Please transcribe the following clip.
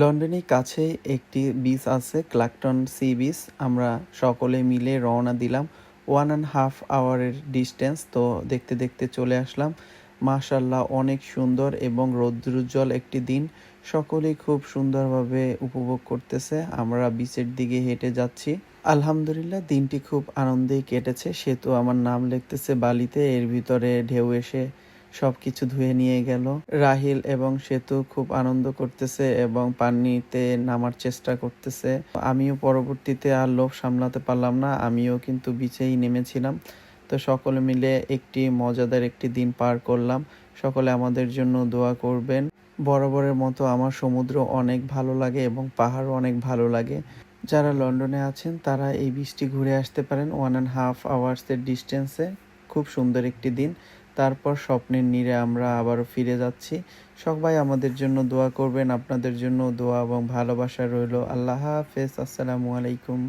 লন্ডনের কাছে একটি বিচ আছে, ক্লাকটন সি বিচ। আমরা সকলে মিলে রওনা দিলাম ওয়ান অ্যান্ড হাফ আওয়ারের ডিস্টেন্স তো দেখতে দেখতে চলে আসলাম। মাশাল্লাহ অনেক সুন্দর এবং রৌদ্রোজ্জ্বল একটি দিন। সকলেই খুব সুন্দরভাবে উপভোগ করতেছে। আমরা বিচের দিকে হেঁটে যাচ্ছি। আলহামদুলিল্লাহ, দিনটি খুব আনন্দেই কেটেছে। সেতু আমার নাম লিখতেছে বালিতে। এর ভিতরে ঢেউ এসে সব কিছু ধুয়ে নিয়ে গেল। রাহিল এবং সেতু খুব আনন্দ করতেছে এবং পানিতে নামার চেষ্টা করতেছে। আমিও পরবর্তীতে আর লোভ সামলাতে পারলাম না, আমিও কিন্তু বিচেই নেমেছিলাম। তো সকলে মিলে একটি মজাদার একটি দিন পার করলাম। সকলে আমাদের জন্য দোয়া করবেন। বরাবরের মতো আমার সমুদ্র অনেক ভালো লাগে এবং পাহাড়ও অনেক ভালো লাগে। যারা লন্ডনে আছেন, তারা এই বীজটি ঘুরে আসতে পারেন ওয়ান অ্যান্ড হাফ আওয়ার্সের ডিস্টেন্সে। খুব সুন্দর একটি দিন। তারপর স্বপ্নের নীড়ে আমরা আবারও ফিরে যাচ্ছি। সবাই আমাদের জন্য দোয়া করবেন, আপনাদের জন্য দোয়া এবং ভালোবাসা রইল। আল্লাহ হাফেজ, আসসালামু আলাইকুম।